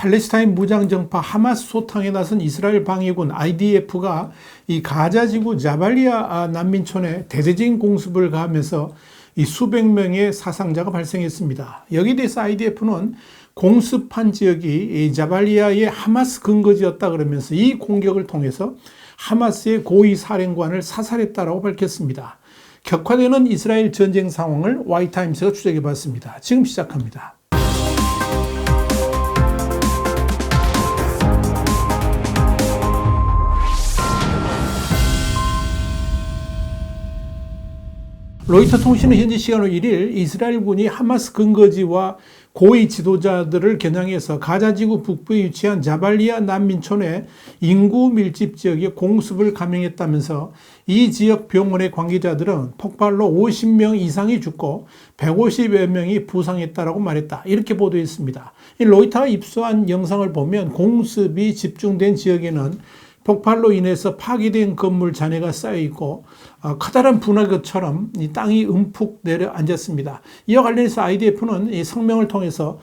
팔레스타인 무장정파 하마스 소탕에 나선 이스라엘 방위군 IDF가 이 가자지구 자발리아 난민촌에 대대적인 공습을 가하면서 이 수백 명의 사상자가 발생했습니다. 여기에 대해서 IDF는 공습한 지역이 이 자발리아의 하마스 근거지였다 그러면서 이 공격을 통해서 하마스의 고위 사령관을 사살했다라고 밝혔습니다. 격화되는 이스라엘 전쟁 상황을 와이타임스가 추적해 봤습니다. 지금 시작합니다. 로이터 통신은 현지 시간으로 1일 이스라엘군이 하마스 근거지와 고위 지도자들을 겨냥해서 가자지구 북부에 위치한 자발리아 난민촌의 인구 밀집 지역에 공습을 감행했다면서 이 지역 병원의 관계자들은 폭발로 50명 이상이 죽고 150여 명이 부상했다라고 말했다. 이렇게 보도했습니다. 로이터가 입수한 영상을 보면 공습이 집중된 지역에는 폭발로 인해서 파괴된 건물 잔해가 쌓여 있고 어, 커다란 분화구처럼 이 땅이 움푹 내려앉았습니다. 이와 관련해서 IDF는 이 성명을 통해서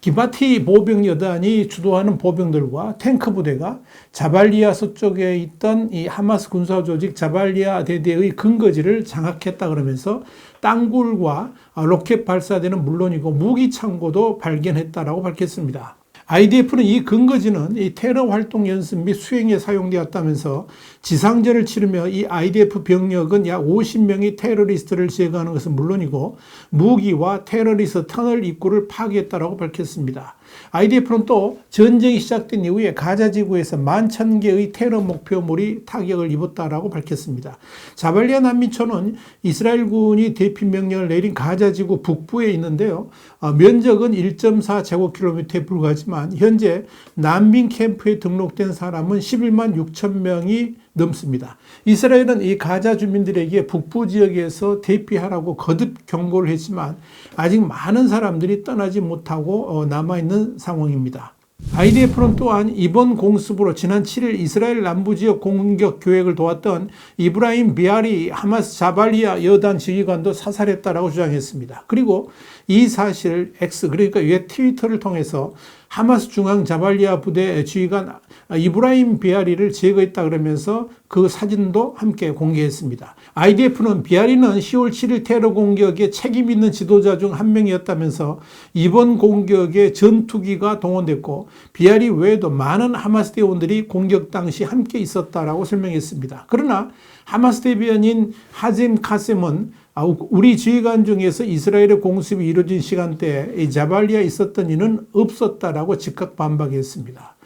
기바티 보병 여단이 주도하는 보병들과 탱크 부대가 자발리아 서쪽에 있던 이 하마스 군사 조직 자발리아 대대의 근거지를 장악했다 그러면서 땅굴과 로켓 발사대는 물론이고 무기 창고도 발견했다라고 밝혔습니다. IDF는 이 근거지는 이 테러 활동 연습 및 수행에 사용되었다면서 지상전을 치르며 이 IDF 병력은 약 50명의 테러리스트를 제거하는 것은 물론이고 무기와 테러리스트 터널 입구를 파괴했다고 밝혔습니다. IDF는 또 전쟁이 시작된 이후에 가자 지구에서 만천 개의 테러 목표물이 타격을 입었다라고 밝혔습니다. 자발리아 난민촌은 이스라엘군이 대피 명령을 내린 가자 지구 북부에 있는데요. 어, 면적은 1.4 제곱킬로미터에 불과하지만 현재 난민 캠프에 등록된 사람은 11만 6천 명이 넘습니다. 이스라엘은 이 가자 주민들에게 북부 지역에서 대피하라고 거듭 경고를 했지만 아직 많은 사람들이 떠나지 못하고 어, 남아있는 상황입니다. IDF는 또한 이번 공습으로 지난 7일 이스라엘 남부 지역 공격 계획을 도왔던 이브라임 비아리 하마스 자발리아 여단 지휘관도 사살했다라고 주장했습니다. 그리고 이 사실을 X 그러니까 옛 트위터를 통해서 하마스 중앙 자발리아 부대 지휘관 이브라임 비아리를 제거했다 그러면서 그 사진도 함께 공개했습니다. IDF는 비아리는 10월 7일 테러 공격에 책임 있는 지도자 중 한 명이었다면서 이번 공격에 전투기가 동원됐고 비아리 외에도 많은 하마스 대원들이 공격 당시 함께 있었다라고 설명했습니다. 그러나 하마스 대변인 하짐 카셈은 아, 우리 지휘관 중에서 이스라엘의 공습이 이루어진 시간대에 자발리아에 있었던 이는 없었다라고 즉각 반박했습니다.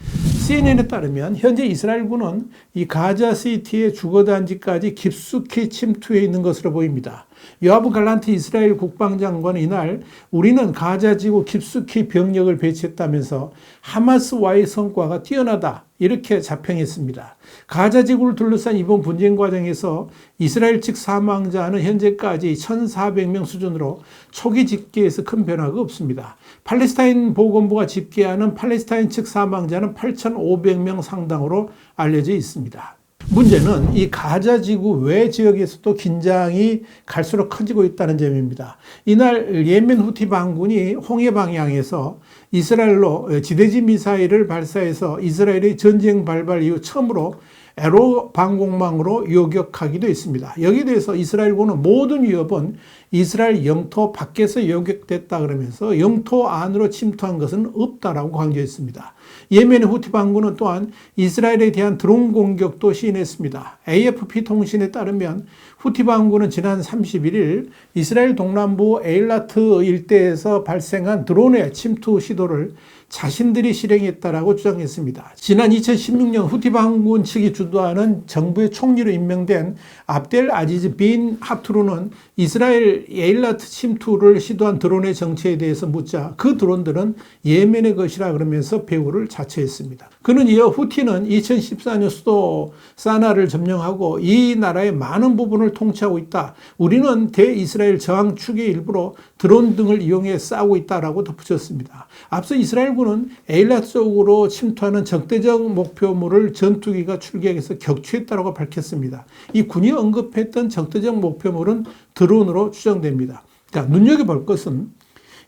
CNN에 따르면 현재 이스라엘군은 이 가자 시티의 주거단지까지 깊숙이 침투해 있는 것으로 보입니다. 요아브 갈란트 이스라엘 국방장관은 이날 우리는 가자 지구 깊숙이 병력을 배치했다면서 하마스와의 성과가 뛰어나다 이렇게 자평했습니다. 가자 지구를 둘러싼 이번 분쟁 과정에서 이스라엘 측 사망자는 현재까지 1,400명 수준으로 초기 집계에서 큰 변화가 없습니다. 팔레스타인 보건부가 집계하는 팔레스타인 측 사망자는 8,500명 상당으로 알려져 있습니다. 문제는 이 가자 지구 외 지역에서도 긴장이 갈수록 커지고 있다는 점입니다. 이날 예멘 후티 반군이 홍해 방향에서 이스라엘로 지대지 미사일을 발사해서 이스라엘의 전쟁 발발 이후 처음으로 에로 방공망으로 요격하기도 했습니다. 여기에 대해서 이스라엘군은 모든 위협은 이스라엘 영토 밖에서 요격됐다 그러면서 영토 안으로 침투한 것은 없다라고 강조했습니다. 예멘의 후티 반군은 또한 이스라엘에 대한 드론 공격도 시인했습니다. AFP 통신에 따르면 후티 반군은 지난 31일 이스라엘 동남부 에일라트 일대에서 발생한 드론의 침투 시도를 자신들이 실행했다라고 주장했습니다. 지난 2016년 후티 반군 측이 주도하는 정부의 총리로 임명된 압델 아지즈 빈 하투르는 이스라엘 에일라트 침투를 시도한 드론의 정체에 대해서 묻자 그 드론들은 예멘의 것이라 그러면서 배후를 자처했습니다. 그는 이어 후티는 2014년 수도 사나를 점령하고 이 나라의 많은 부분을 통치하고 있다. 우리는 대이스라엘 저항 축의 일부로 드론 등을 이용해 싸우고 있다라고 덧붙였습니다. 앞서 이스라엘군은 에일라트 쪽으로 침투하는 적대적 목표물을 전투기가 출격해서 격추했다고 밝혔습니다. 이 군이 언급했던 적대적 목표물은 드론으로 추정 됩니다. 자, 눈여겨볼 것은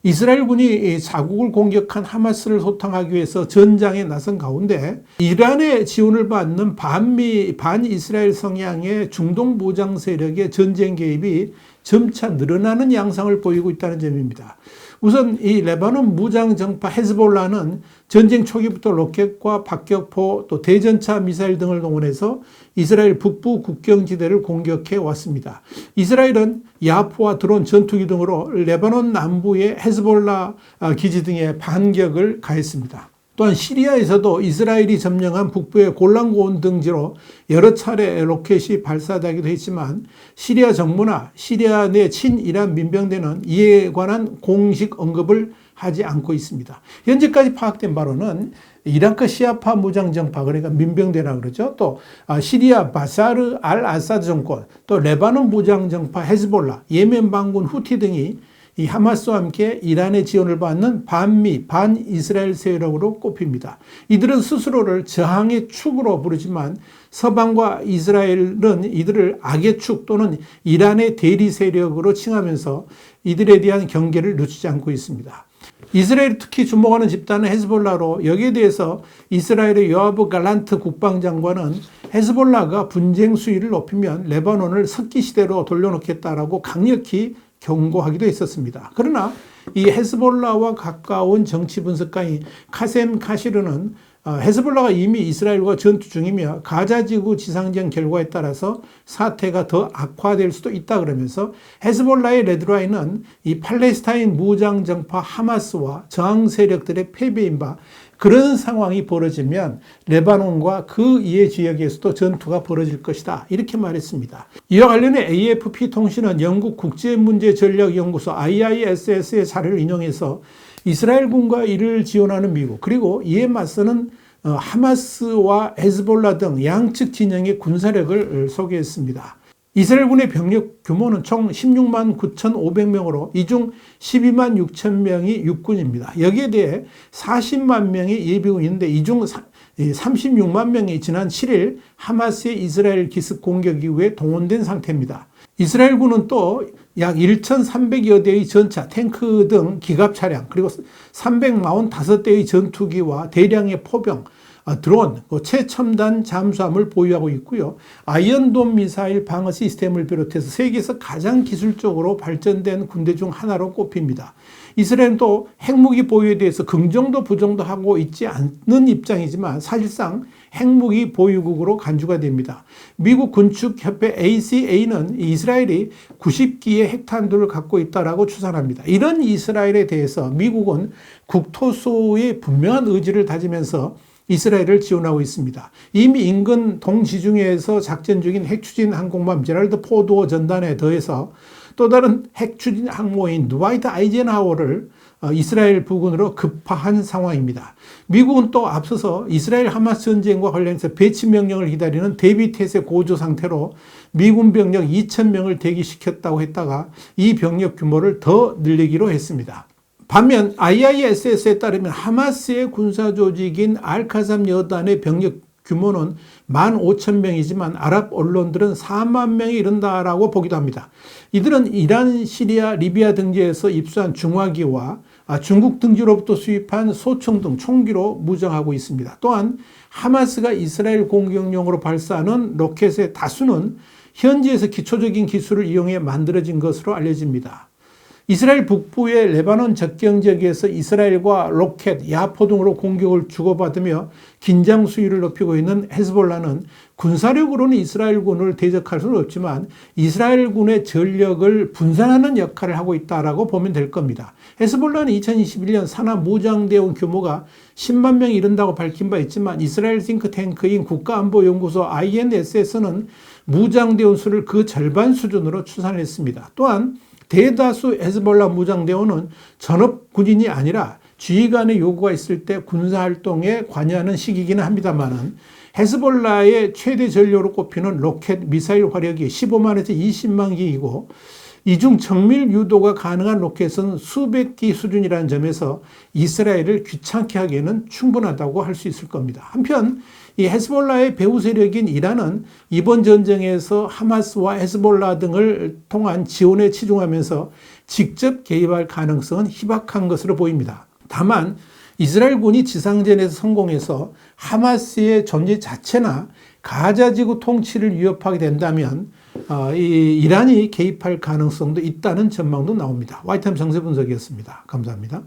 이스라엘군이 이 자국을 공격한 하마스를 소탕하기 위해서 전장에 나선 가운데 이란의 지원을 받는 반미 반이스라엘 성향의 중동 무장 세력의 전쟁 개입이 점차 늘어나는 양상을 보이고 있다는 점입니다. 우선 이 레바논 무장 정파 헤즈볼라는 전쟁 초기부터 로켓과 박격포 또 대전차 미사일 등을 동원해서 이스라엘 북부 국경지대를 공격해 왔습니다. 이스라엘은 야포와 드론 전투기 등으로 레바논 남부의 헤즈볼라 기지 등에 반격을 가했습니다. 또한 시리아에서도 이스라엘이 점령한 북부의 골란고원 등지로 여러 차례 로켓이 발사되기도 했지만 시리아 정부나 시리아 내 친이란 민병대는 이에 관한 공식 언급을 하지 않고 있습니다. 현재까지 파악된 바로는 이라크 시아파 무장정파 그러니까 민병대라 그러죠. 또 아, 시리아 바사르 알 아사드 정권, 또 레바논 무장정파 헤즈볼라, 예멘 반군 후티 등이 이 하마스와 함께 이란의 지원을 받는 반미, 반이스라엘 세력으로 꼽힙니다. 이들은 스스로를 저항의 축으로 부르지만 서방과 이스라엘은 이들을 악의 축 또는 이란의 대리 세력으로 칭하면서 이들에 대한 경계를 늦추지 않고 있습니다. 이스라엘 특히 주목하는 집단은 헤즈볼라로 여기에 대해서 이스라엘의 요아브 갈란트 국방장관은 헤즈볼라가 분쟁 수위를 높이면 레바논을 석기 시대로 돌려놓겠다라고 강력히 경고하기도 했었습니다. 그러나 이 헤스볼라와 가까운 정치 분석가인 카셈 카시르는 어, 헤스볼라가 이미 이스라엘과 전투 중이며 가자지구 지상전 결과에 따라서 사태가 더 악화될 수도 있다 그러면서 헤스볼라의 레드라인은 이 팔레스타인 무장 정파 하마스와 저항 세력들의 패배인 바 그런 상황이 벌어지면 레바논과 그 이해 지역에서도 전투가 벌어질 것이다. 이렇게 말했습니다. 이와 관련해 AFP 통신은 영국 국제문제전략연구소 IISS의 자료를 인용해서 이스라엘군과 이를 지원하는 미국 그리고 이에 맞서는 어, 하마스와 헤즈볼라 등 양측 진영의 군사력을 소개했습니다. 이스라엘군의 병력 규모는 총 16만 9,500명으로 이 중 12만 6천 명이 육군입니다. 여기에 대해 40만 명이 예비군인데 이 중 36만 명이 지난 7일 하마스의 이스라엘 기습 공격 이후에 동원된 상태입니다. 이스라엘군은 또 약 1,300여 대의 전차, 탱크 등 기갑 차량, 그리고 345대의 전투기와 대량의 포병, 아, 드론, 그 최첨단 잠수함을 보유하고 있고요. 아이언돔 미사일 방어 시스템을 비롯해서 세계에서 가장 기술적으로 발전된 군대 중 하나로 꼽힙니다. 이스라엘은 또 핵무기 보유에 대해서 긍정도 부정도 하고 있지 않는 입장이지만 사실상 핵무기 보유국으로 간주가 됩니다. 미국 군축협회 ACA는 이스라엘이 90기의 핵탄두를 갖고 있다라고 추산합니다. 이런 이스라엘에 대해서 미국은 국토수의 분명한 의지를 다지면서 이스라엘을 지원하고 있습니다. 이미 인근 동지중해에서 작전 중인 핵추진 항공모함 제랄드 포드워 전단에 더해서 또 다른 핵추진 항모인 누와이트 아이젠하워를 어, 이스라엘 부근으로 급파한 상황입니다. 미국은 또 앞서서 이스라엘 하마스 전쟁과 관련해서 배치 명령을 기다리는 대비 태세 고조 상태로 미군 병력 2천 명을 대기시켰다고 했다가 이 병력 규모를 더 늘리기로 했습니다. 반면 IISS에 따르면 하마스의 군사 조직인 알카삼 여단의 병력 규모는 15,000명이지만 아랍 언론들은 4만 명에 이른다라고 보기도 합니다. 이들은 이란, 시리아, 리비아 등지에서 입수한 중화기와 중국 등지로부터 수입한 소총 등 총기로 무장하고 있습니다. 또한 하마스가 이스라엘 공격용으로 발사하는 로켓의 다수는 현지에서 기초적인 기술을 이용해 만들어진 것으로 알려집니다. 이스라엘 북부의 레바논 접경 지역에서 이스라엘과 로켓, 야포 등으로 공격을 주고받으며 긴장 수위를 높이고 있는 헤즈볼라는 군사력으로는 이스라엘군을 대적할 수는 없지만 이스라엘군의 전력을 분산하는 역할을 하고 있다라고 보면 될 겁니다. 헤즈볼라는 2021년 산하 무장대원 규모가 10만 명이 이른다고 밝힌 바 있지만 이스라엘 싱크탱크인 국가안보연구소 INSS는 무장대원 수를 그 절반 수준으로 추산했습니다. 또한 대다수 에즈볼라 무장대원은 전업 군인이 아니라 지휘관의 요구가 있을 때 군사활동에 관여하는 시기기는 합니다만은 헤즈볼라의 최대 전력으로 꼽히는 로켓 미사일 화력이 15만에서 20만 기이고 이 중 정밀 유도가 가능한 로켓은 수백 기 수준이라는 점에서 이스라엘을 귀찮게 하기에는 충분하다고 할 수 있을 겁니다. 한편 이 헤스볼라의 배후 세력인 이란은 이번 전쟁에서 하마스와 헤스볼라 등을 통한 지원에 치중하면서 직접 개입할 가능성은 희박한 것으로 보입니다. 다만 이스라엘군이 지상전에서 성공해서 하마스의 존재 자체나 가자 지구 통치를 위협하게 된다면 어, 이 이란이 개입할 가능성도 있다는 전망도 나옵니다. 와이트함 정세 분석이었습니다. 감사합니다.